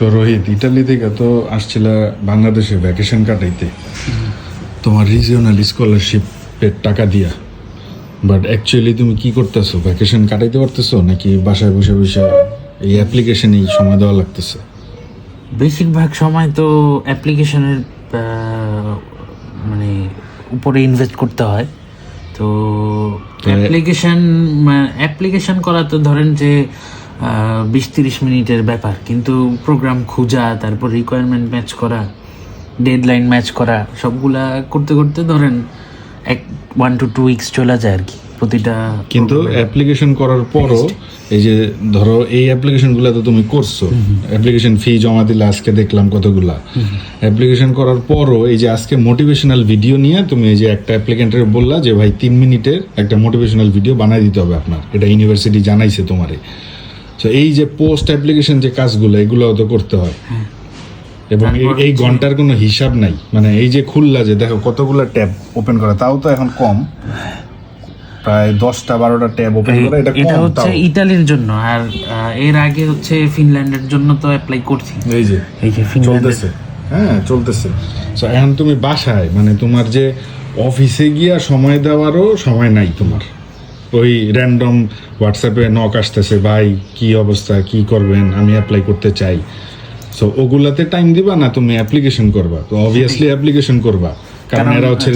তো রোহিত ইটালি থেকে তো আসছিল বাংলাদেশে ভ্যাকেশন কাটাইতে। তোমার রিজিওনাল স্কলারশিপের টাকা দিয়া। বাট অ্যাকচুয়ালি তুমি কি করতেছো? ভ্যাকেশন কাটাইতে পারতেছো? নাকি বাসায় বসে বসে এই অ্যাপ্লিকেশনেই সময় দেওয়া লাগতেছে? বেশিরভাগ সময় তো অ্যাপ্লিকেশনের মানে উপরে ইনভেস্ট করতে হয়। তো অ্যাপ্লিকেশন অ্যাপ্লিকেশন করা তো ধরেন যে বিশ তিরিশ মিনিটের ব্যাপার। কিন্তু প্রোগ্রাম খোঁজা তারপর রিকোয়ারমেন্ট ম্যাচ করা ডেডলাইন ম্যাচ করা সবগুলা করতে করতে ধরেন এক ওয়ান টু টু উইকস চলে যায় আর কি প্রতিটা কিন্তু অ্যাপ্লিকেশন করার পরও এই যে ধরো এই অ্যাপ্লিকেশনগুলো তো তুমি করছ। অ্যাপ্লিকেশন ফি জমা দিলে আজকে দেখলাম কতগুলা। অ্যাপ্লিকেশন করার পরও এই যে আজকে মোটিভেশনাল ভিডিও নিয়ে তুমি এই যে একটা অ্যাপ্লিকেন্টের বললা যে ভাই তিন মিনিটের একটা মোটিভেশনাল ভিডিও বানাই দিতে হবে আপনার। এটা ইউনিভার্সিটি জানাইছে তোমারে। এই যে পোস্ট অ্যাপ্লিকেশন যে কাজগুলো এগুলোও তো করতে হয়। এবং এই- ঘণ্টার কোনো হিসাব নাই। মানে এই যে খুললা যে দেখো কতগুলো ট্যাব ওপেন করা তাও তো এখন কম। প্রায় দশটা বারোটা ট্যাব ওপেন করা এটা এটা হচ্ছে ইতালির জন্য আর এর আগে হচ্ছে ফিনল্যান্ডের জন্য তো অ্যাপ্লাই করছি। এই যে এই যে চলতেছে। হ্যাঁ চলতেছে। তো এখন তুমি বাসায় মানে তোমার যে অফিসে গিয়া সময় দেওয়ারও সময় নাই তোমার। ওই র্যান্ডম হোয়াটসঅ্যাপে নক আসতেছে ভাই কি অবস্থা? কি করবেন? আমি অ্যাপ্লাই করতে চাই। সো ওগুলাতে টাইম দিবা না তুমি অ্যাপ্লিকেশন করবা। তো অবভিয়াসলি অ্যাপ্লিকেশন করবা। কারণ এরা হচ্ছে.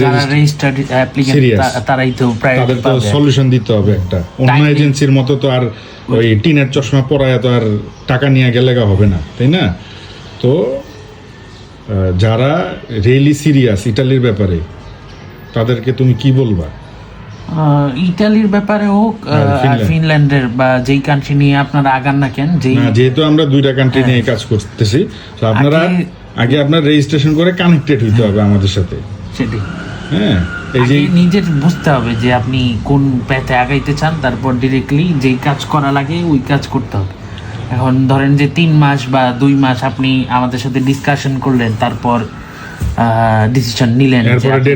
তারাই তো তাদের তো সলিউশন দিতে হবে একটা। অন্য এজেন্সির মতো তো আর ওই টিনের চশমা পরায় তো আর টাকা নিয়ে গেলে গা হবে না তাই না? তো যারা রিয়েলি সিরিয়াস ইটালির ব্যাপারে তাদেরকে তুমি কি বলবা? ইতালির ব্যাপারে হোক ফিনল্যান্ড। ফিনল্যান্ডের বা যেই কান্ট্রি নিয়ে আপনারা আগান না কেন যেই যেহেতু আমরা দুইটা কান্ট্রি নিয়ে কাজ করতেছি তো আপনারা আগে- আপনার রেজিস্ট্রেশন করে কানেক্টেড হইতে হবে আমাদের সাথে। সেটাই। হ্যাঁ যে আগে নিজের বুঝতে হবে যে আপনি কোন প্যাথে আগাইতে চান তারপর ডিরেক্টলি যেই কাজ করা লাগে ওই কাজ করতে হবে। এখন ধরেন যে তিন মাস বা দুই মাস আপনি আমাদের সাথে ডিসকাশন করলেন তারপর ডিসিশন নিলেন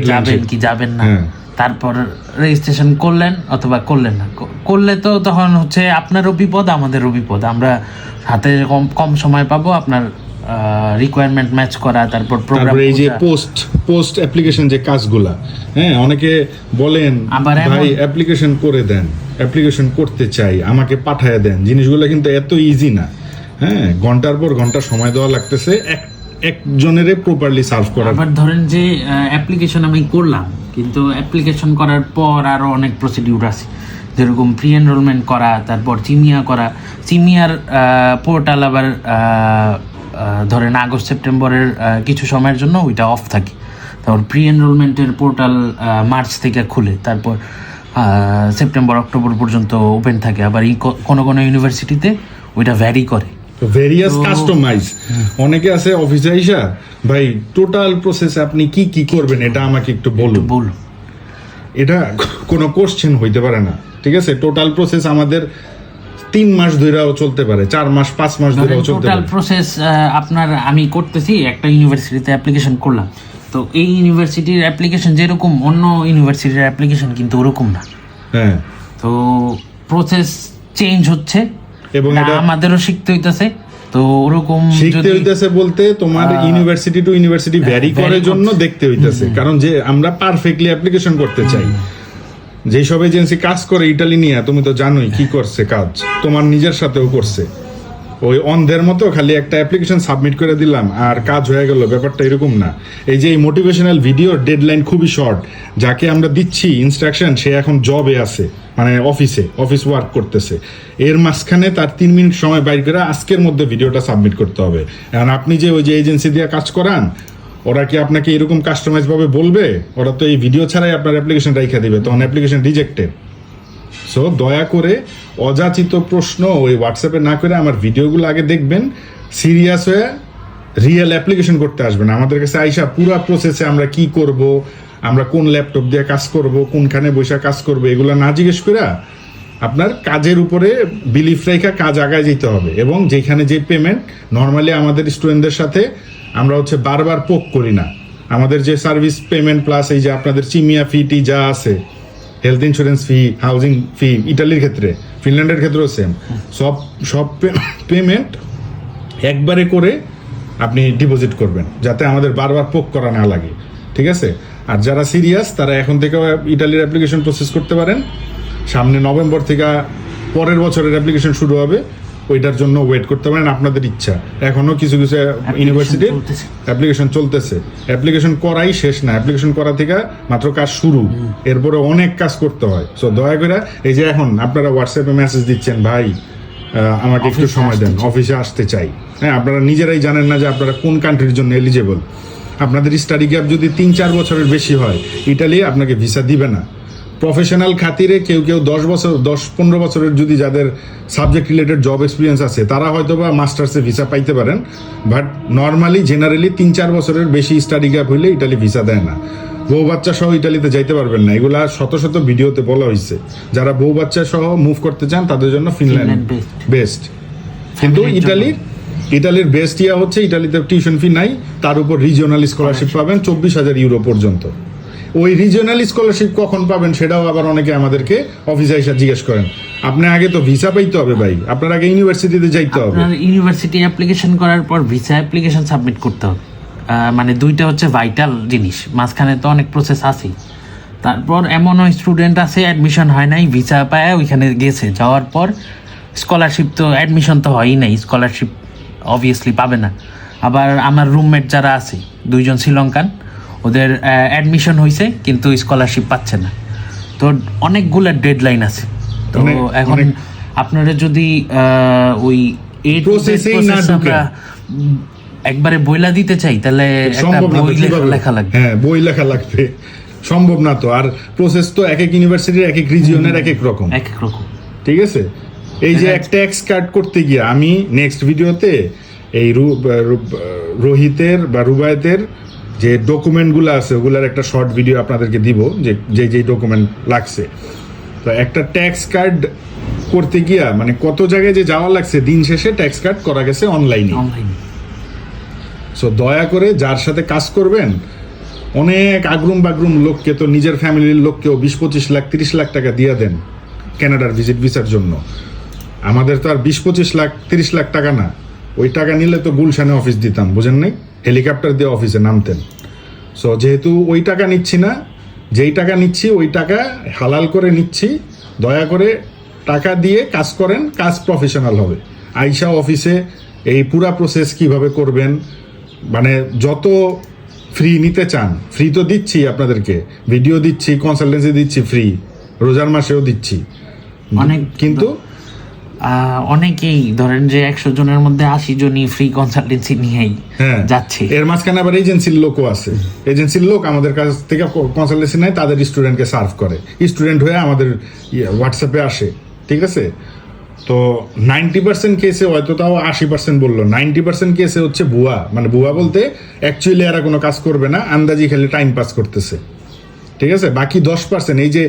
যাবেন কি যাবেন না। হ্যাঁ। তারপর রেজিস্ট্রেশন করলেন অথবা করলেন না। করলে তো তখন হচ্ছে আপনারও বিপদ আমাদেরও বিপদ। আমরা হাতে কম কম সময় পাবো আপনার রিকোয়ারমেন্ট ম্যাচ করা তারপর প্রোগ্রাম এই যে পোস্ট পোস্ট অ্যাপ্লিকেশন যে কাজগুলা হ্যাঁ অনেকে বলেন ভাই অ্যাপ্লিকেশন করে দেন অ্যাপ্লিকেশন করতে চাই আমাকে পাঠায় দেন। জিনিসগুলো কিন্তু এত ইজি না। হ্যাঁ ঘণ্টার পর ঘণ্টা সময় দেওয়া লাগতেছে এক একজনেরে প্রপারলি সার্ভ করার আবার ধরেন যে অ্যাপ্লিকেশন আমি করলাম, কিন্তু অ্যাপ্লিকেশন করার পর আরও অনেক প্রসিডিউর আছে। যেরকম প্রি এনরোলমেন্ট করা, তারপর চিমিয়া করা। চিমিয়ার পোর্টাল আবার ধরেন আগস্ট, সেপ্টেম্বরের কিছু সময়ের জন্য ওইটা অফ থাকে। তারপর প্রি এনরোলমেন্টের পোর্টাল মার্চ থেকে খুলে, তারপর সেপ্টেম্বর, অক্টোবর পর্যন্ত ওপেন থাকে। আবার এই কোনো কোনো ইউনিভার্সিটিতে ওইটা ভ্যারি করে। ভেরিয়াস কাস্টমাইজ অনেকে আছে অফিসে আইসা ভাই টোটাল প্রসেস আপনি কি কি করবেন এটা আমাকে একটু বলুন। বলুন। এটা কোনো কোশ্চেন হইতে পারে না ঠিক আছে? টোটাল প্রসেস আমাদের তিন মাস ধরেও চলতে পারে চার মাস পাঁচ মাস ধরেও চলতে টোটাল প্রসেস আপনার আমি করতেছি একটা ইউনিভার্সিটিতে অ্যাপ্লিকেশন করলাম। তো এই ইউনিভার্সিটির অ্যাপ্লিকেশন যেরকম অন্য ইউনিভার্সিটির অ্যাপ্লিকেশন কিন্তু ওরকম না। হ্যাঁ। তো প্রসেস চেঞ্জ হচ্ছে। এবং এটা আমাদেরও শিখতে হইতাছে। তো ওরকম শিখতে হইতাছে বলতে তোমার ইউনিভার্সিটি টু ইউনিভার্সিটি ভ্যারি করার জন্য দেখতে হইতাছে। কারণ যে আমরা পারফেক্টলি অ্যাপ্লিকেশন করতে চাই। যেসব এজেন্সি কাজ করে ইটালি নিয়ে তুমি তো জানোই কি করছে কাজ। তোমার নিজের সাথেও করছে। ওই অন্ধের মতো খালি একটা অ্যাপ্লিকেশন সাবমিট করে দিলাম, আর কাজ হয়ে গেল, ব্যাপারটা এরকম না। এই যে এই মোটিভেশনাল ভিডিওর ডেডলাইন খুবই শর্ট যাকে আমরা দিচ্ছি ইনস্ট্রাকশন সে এখন জবে আছে মানে অফিসে অফিস ওয়ার্ক করতেছে। এর মাঝখানে তার তিন মিনিট সময় বাইর করে আজকের মধ্যে ভিডিওটা সাবমিট করতে হবে। এখন আপনি যে ওই যে এজেন্সি দিয়ে কাজ করান, ওরা কি আপনাকে এরকম কাস্টমাইজ ভাবে বলবে? ওরা তো এই ভিডিও ছাড়াই আপনার অ্যাপ্লিকেশন রেখে দিবে, তখন অ্যাপ্লিকেশন রিজেক্টেড সো দয়া করে অযাচিত প্রশ্ন ওই হোয়াটসঅ্যাপে না করে আমার ভিডিওগুলো আগে দেখবেন। সিরিয়াস হয়ে রিয়েল অ্যাপ্লিকেশন করতে আসবেন। আমাদের কাছে আইসা পুরো প্রসেসে আমরা কি করব, আমরা কোন ল্যাপটপ দিয়ে কাজ করব, কোনখানে বসে কাজ করব, এগুলো না জিজ্ঞেস করে আপনার কাজের উপরে বিলিফ রেখা কাজ আগায় যেতে হবে এবং যেখানে যে পেমেন্ট নর্মালি আমাদের স্টুডেন্টদের সাথে আমরা হচ্ছে বারবার পোক করি না। আমাদের যে সার্ভিস পেমেন্ট প্লাস এই যে আপনাদের চিমিয়া ফিটি যা আছে health insurance fee housing fee ইটালির ক্ষেত্রে ফিনল্যান্ডের ক্ষেত্রেও সেম সব সব পেমেন্ট একবারে করে আপনি ডিপোজিট করবেন, যাতে আমাদের বারবার পোক করা না লাগে, ঠিক আছে? আর যারা সিরিয়াস তারা এখন থেকেও ইটালির অ্যাপ্লিকেশন প্রসেস করতে পারেন। সামনে নভেম্বর থেকে পরের বছরের অ্যাপ্লিকেশন শুরু হবে। ওইটার জন্য ওয়েট করতে পারেন আপনাদের ইচ্ছা। এখনও কিছু কিছু ইউনিভার্সিটির চলতেছে। অ্যাপ্লিকেশন চলতেছে। অ্যাপ্লিকেশন করাই শেষ না অ্যাপ্লিকেশন করা থেকে মাত্র কাজ শুরু। এরপরে অনেক কাজ করতে হয়। সো দয়া করে এই যে এখন আপনারা হোয়াটসঅ্যাপে মেসেজ দিচ্ছেন ভাই আমাকে একটু সময় দেন অফিসে আসতে চাই। হ্যাঁ আপনারা নিজেরাই জানেন না যে আপনারা কোন কান্ট্রির জন্য এলিজেবল আপনাদের স্টাডি গ্যাপ যদি তিন চার বছরের বেশি হয় ইটালি আপনাকে ভিসা দিবে না। প্রফেশনাল খাতিরে কেউ কেউ দশ বছর দশ পনেরো বছরের যদি যাদের সাবজেক্ট রিলেটেড জব এক্সপিরিয়েন্স আছে তারা হয়তো বা মাস্টার্সে ভিসা পাইতে পারেন বাট নর্মালি জেনারেলি তিন চার বছরের বেশি স্টাডি গ্যাপ হইলে ইটালি ভিসা দেয় না। বউ বাচ্চা সহ ইটালিতে যাইতে পারবেন না। এগুলা শত শত ভিডিওতে বলা হয়েছে যারা বউ বাচ্চা সহ মুভ করতে চান তাদের জন্য ফিনল্যান্ড বেস্ট কিন্তু ইটালির ইটালির বেস্ট ইয়া হচ্ছে ইটালিতে টিউশন ফি নাই তার উপর রিজিওনাল স্কলারশিপ পাবেন চব্বিশ হাজার ইউরো পর্যন্ত। ওই রিজিওনাল স্কলারশিপ কখন পাবেন সেটাও আবার অনেকে আমাদেরকে অফিসে এসে জিজ্ঞেস করেন। আপনি আগে তো ভিসা পাইতে হবে ভাই। আপনার আগে ইউনিভার্সিটিতে যাইতে হবে। ইউনিভার্সিটি অ্যাপ্লিকেশন করার পর ভিসা অ্যাপ্লিকেশন সাবমিট করতে হবে। মানে দুইটা হচ্ছে ভাইটাল জিনিস। মাঝখানে তো অনেক প্রসেস আছেই। তারপর এমনও স্টুডেন্ট আছে অ্যাডমিশন হয় নাই ভিসা পায়, ওইখানে গেছে। যাওয়ার পর স্কলারশিপ তো অ্যাডমিশন তো হয়ই নাই। স্কলারশিপ অবভিয়াসলি পাবে না। আবার আমার রুমমেট যারা আছে, দুইজন শ্রীলঙ্কান ওদের অ্যাডমিশন হয়েছে কিন্তু স্কলারশিপ পাচ্ছে না। তো অনেকগুলো ডেডলাইন আছে। তো এখন আপনারা যদি ওই একবারে বইলা দিতে চাই তাহলে একটা বই লেখা- লাগবে। হ্যাঁ বই লেখা লাগবে। সম্ভব না তো। আর প্রসেস তো এক এক ইউনিভার্সিটির এক এক রিজিয়নের এক এক রকম। এক এক রকম। ঠিক আছে? এই যে এক ট্যাক্স কাট করতে গিয়ে আমি নেক্সট ভিডিওতে এই রোহিতের বা রুবায়তের যে ডকুমেন্টগুলো আছে ওগুলোর একটা শর্ট ভিডিও আপনাদেরকে দিব যে যে যেই ডকুমেন্ট লাগছে। তো একটা ট্যাক্স কার্ড করতে গিয়া মানে কত জায়গায় যে যাওয়া লাগছে দিন শেষে ট্যাক্স কার্ড করা গেছে অনলাইনে অনলাইন সো দয়া করে যার সাথে কাজ করবেন অনেক আগ্রুম বাগ্রুম লোককে তো নিজের ফ্যামিলির লোককেও বিশ পঁচিশ লাখ তিরিশ লাখ টাকা দিয়ে দেন ক্যানাডার ভিজিট ভিসার জন্য। আমাদের তো আর বিশ পঁচিশ লাখ তিরিশ লাখ টাকা না। ওই টাকা নিলে তো গুলশানে অফিস দিতাম বুঝেন নাই? হেলিকপ্টার দিয়ে অফিসে নামতেন। সো যেহেতু ওই টাকা নিচ্ছি না যেই টাকা নিচ্ছি ওই টাকা হালাল করে নিচ্ছি। দয়া করে টাকা দিয়ে কাজ করেন কাজ প্রফেশনাল হবে। আইসা অফিসে এই পুরা প্রসেস কীভাবে করবেন মানে যত ফ্রি নিতে চান ফ্রি তো দিচ্ছি আপনাদেরকে। ভিডিও দিচ্ছি কনসালটেন্সি দিচ্ছি ফ্রি রোজার মাসেও দিচ্ছি। অনেক কিন্তু অনেকেই ধরেন যে একশো জনের মধ্যে আশি জনই ফ্রি কনসালটেন্সি নিয়েই হ্যাঁ যাচ্ছে। এর মাঝখানে আবার এজেন্সির লোকও আছে। এজেন্সির লোক আমাদের কাছ থেকে কনসালটেন্সি নেয় তাদের স্টুডেন্টকে সার্ভ করে। স্টুডেন্ট হয়ে আমাদের হোয়াটসঅ্যাপে আসে ঠিক আছে? তো নাইনটি পার্সেন্ট কেসে হয়তো তাও আশি পার্সেন্ট বলল। নাইনটি পার্সেন্ট কেসে হচ্ছে ভুয়া। মানে ভুয়া বলতে অ্যাকচুয়ালি এরা কোনো কাজ করবে না আন্দাজি খালি টাইম পাস করতেছে। ঠিক আছে? বাকি দশ পার্সেন্ট এই যে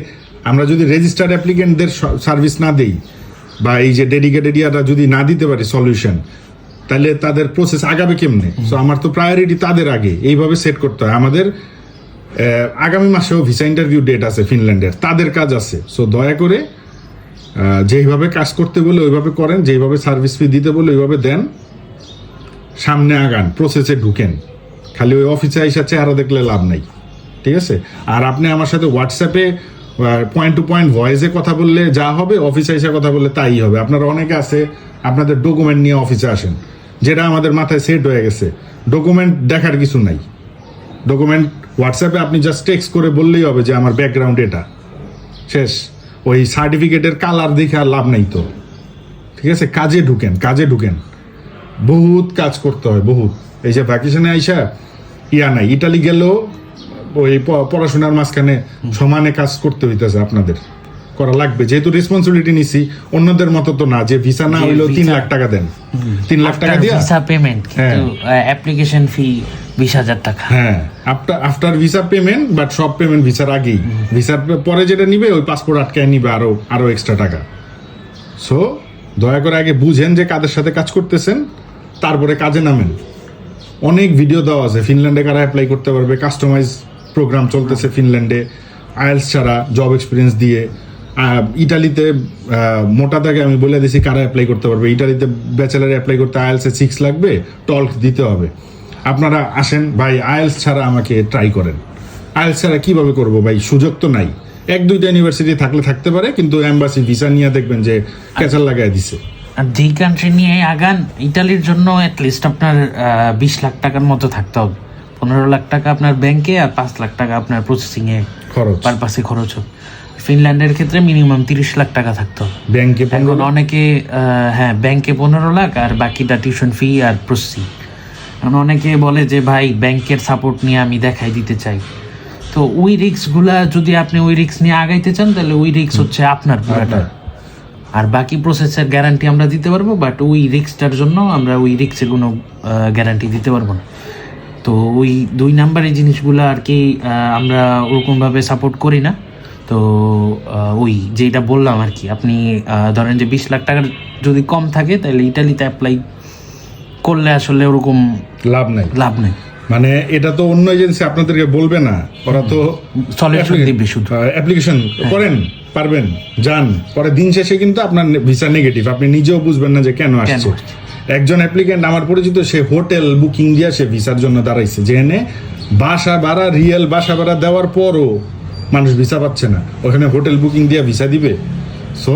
আমরা যদি রেজিস্টার্ড অ্যাপ্লিকেন্টদের সার্ভিস না দেই বা এই যে ডেডিকেটেড ইয়ারা যদি না দিতে পারে সলিউশন তাহলে তাদের প্রসেস আগাবে কেমনে? সো আমার তো প্রায়োরিটি তাদের আগে। এইভাবে সেট করতে হয়। আমাদের আগামী মাসেও ভিসা ইন্টারভিউ ডেট আছে ফিনল্যান্ডের। তাদের কাজ আছে। সো দয়া করে যেইভাবে কাজ করতে বলে ওইভাবে করেন। যেইভাবে সার্ভিস ফি দিতে বলে ওইভাবে দেন। সামনে আগান প্রসেসে ঢুকেন। খালি ওই অফিসে আইসা চেহারা দেখলে লাভ নাই। ঠিক আছে? আর আপনি আমার সাথে হোয়াটসঅ্যাপে পয়েন্ট টু পয়েন্ট ভয়েসে কথা বললে যা হবে অফিসে এসে কথা বললে তাই হবে। আপনারা অনেকে আছে, আপনাদের ডকুমেন্ট নিয়ে অফিসে আসেন, যেটা আমাদের মাথায় সেট হয়ে গেছে। ডকুমেন্ট দেখার কিছু নাই। ডকুমেন্ট হোয়াটসঅ্যাপে আপনি জাস্ট টেক্সট করে বললেই হবে যে আমার ব্যাকগ্রাউন্ড এটা। শেষ। ওই সার্টিফিকেটের কালার দেখে আর লাভ নাই তো। ঠিক আছে? কাজে ঢুকেন কাজে ঢুকেন। বহুত কাজ করতে হয়, বহুত। এই যে ভ্যাকেশনে আইসা, ইয়া নাই। ইটালি গেলেও ওই পড়াশোনার মাঝখানে সমানে কাজ করতে হইতেছে আপনাদের। করা লাগবে। যেহেতু রেসপন্সিবিলিটি নিছি অন্যদের মতো তো না। যে ভিসা না হইলেও তিন লাখ টাকা দেন। তিন লাখ টাকা দিয়া? Visa payment. কিন্তু অ্যাপ্লিকেশন ফি বিশ হাজার টাকা। হ্যাঁ। After after visa payment but সব পেমেন্ট ভিসার আগেই। ভিসার পরে যেটা নিবে ওই পাসপোর্ট আটকায় নিবে আরও আরও এক্সট্রা টাকা। সো দয়া করে আগে বুঝেন যে কাদের সাথে কাজ করতেছেন তারপরে কাজে নামেন। অনেক ভিডিও দেওয়া আছে। ফিনল্যান্ডে কারা অ্যাপ্লাই করতে পারবে কাস্টমাইজ প্রোগ্রাম চলতেছে ফিনল্যান্ডে আইএলস ছাড়া জব এক্সপিরিয়েন্স দিয়ে। ইটালিতে মোটা দাগে আমি বলে দিছি কারা অ্যাপ্লাই করতে পারবে। ইটালিতে ব্যাচেলারে অ্যাপ্লাই করতে আইএলস এ সিক্স লাগবে টল্ক দিতে হবে। আপনারা আসেন, ভাই আইএলস ছাড়া আমাকে ট্রাই করেন। আয়েলস ছাড়া কীভাবে করব ভাই? সুযোগ তো নাই। এক দুইটা ইউনিভার্সিটি থাকলে থাকতে পারে, কিন্তু এম্বাসি ভিসা নিয়ে দেখবেন যে ক্যাচার লাগাই দিছে। আর যেই কান্ট্রি নিয়ে আগান ইটালির জন্য অ্যাটলিস্ট আপনার বিশ লাখ টাকার মতো থাকতে হবে। পনেরো লাখ টাকা আপনার ব্যাংকে আর পাঁচ লাখ টাকা আপনার প্রসেসিংয়ে খরচ। পারপাসে খরচ হবে। ফিনল্যান্ডের ক্ষেত্রে মিনিমাম তিরিশ লাখ টাকা থাকতে ব্যাংকে এখন অনেকে হ্যাঁ ব্যাংকে পনেরো লাখ আর বাকিটা টিউশন ফি আর প্রসেসিং এখন অনেকে বলে যে ভাই ব্যাংকের সাপোর্ট নিয়ে আমি দেখাই দিতে চাই। তো ওই রিক্সগুলা যদি আপনি ওই রিক্স নিয়ে আগাইতে চান তাহলে ওই রিক্স হচ্ছে আপনার পুরাটা। আর বাকি প্রসেসের গ্যারান্টি আমরা দিতে পারব বাট ওই রিক্সটার জন্য আমরা ওই রিক্সের কোনো গ্যারান্টি দিতে পারব না। তো ওই দুই নাম্বারের জিনিসগুলো আর কি আমরা ওরকমভাবে সাপোর্ট করি না। তো ওই যেটা বললাম আর কি আপনি ধরেন যে বিশ লাখ টাকার যদি কম থাকে তাহলে ইটালিতে অ্যাপ্লাই করলে আসলে ওরকম লাভ নাই। লাভ নেই। মানে এটা তো অন্য এজেন্সি আপনাদেরকে বলবে না। ওরা তো সলিউশন দিবে শুধু। অ্যাপ্লিকেশন করেন পারবেন যান। পরে দিন শেষে কিন্তু আপনার ভিসা নেগেটিভ আপনি নিজেও বুঝবেন না যে কেন আসছে। আসছে। একজন অ্যাপ্লিকেন্ট আমার পরিচিত সে হোটেল বুকিং দিয়ে সে ভিসার জন্য দাঁড়াইছে। এনে বাসা ভাড়া রিয়েল বাসা ভাড়া দেওয়ার পরও মানুষ ভিসা পাচ্ছে না। ওখানে হোটেল বুকিং দিয়ে ভিসা দিবে। সো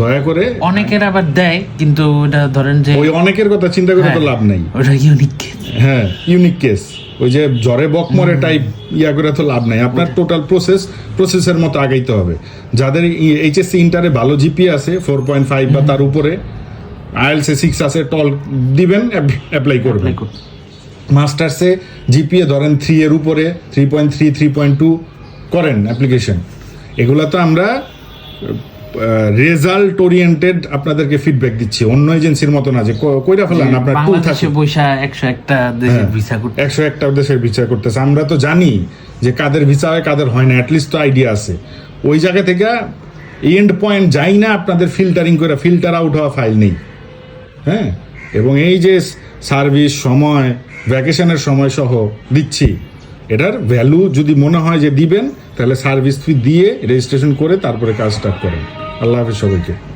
দয়া করে অনেকের আবার দেয় কিন্তু ওটা ধরেন যে ওই অনেকের কথা চিন্তা করে তো হ্যাঁ, লাভ নাই। ওটা ইউনিক হ্যাঁ ইউনিক কেস ওই যে জ্বরে বকমরে টাইপ ইয়া করে তো লাভ নাই। আপনার টোটাল প্রসেস প্রসেসের মতো আগাইতে হবে। যাদের এইচএসসি ইন্টারে ভালো জিপি আছে ফোর পয়েন্ট ফাইভ বা তার উপরে আইএলসে সিক্স আছে টল দিবেন অ্যাপ্লাই করবেন। মাস্টার্সে জিপিএ ধরেন থ্রি এর উপরে three point three three point two করেন অ্যাপ্লিকেশন এগুলো তো আমরা রেজাল্ট ওরিয়েন্টেড আপনাদেরকে ফিডব্যাক দিচ্ছি। অন্য এজেন্সির মতো না যে কইরা ফেলান আপনার টু থাকে। পয়সা একশো একটা দেশের ভিসা করতে একশো একটা দেশের বিচার করতেছে। আমরা তো জানি যে কাদের ভিসা হয় কাদের হয় না অ্যাটলিস্ট তো আইডিয়া আছে। ওই জায়গা থেকে এন্ড পয়েন্ট যাই না আপনাদের ফিল্টারিং করে ফিল্টার আউট হওয়া ফাইল নেই। হ্যাঁ? এবং এই যে সার্ভিস সময় ভ্যাকেশনের সময় সহ দিচ্ছি, এটার ভ্যালু যদি মনে হয় যে দিবেন, তাহলে সার্ভিস ফি দিয়ে রেজিস্ট্রেশন করে তারপরে কাজ স্টার্ট করেন। আল্লাহ হাফিজ সবাইকে।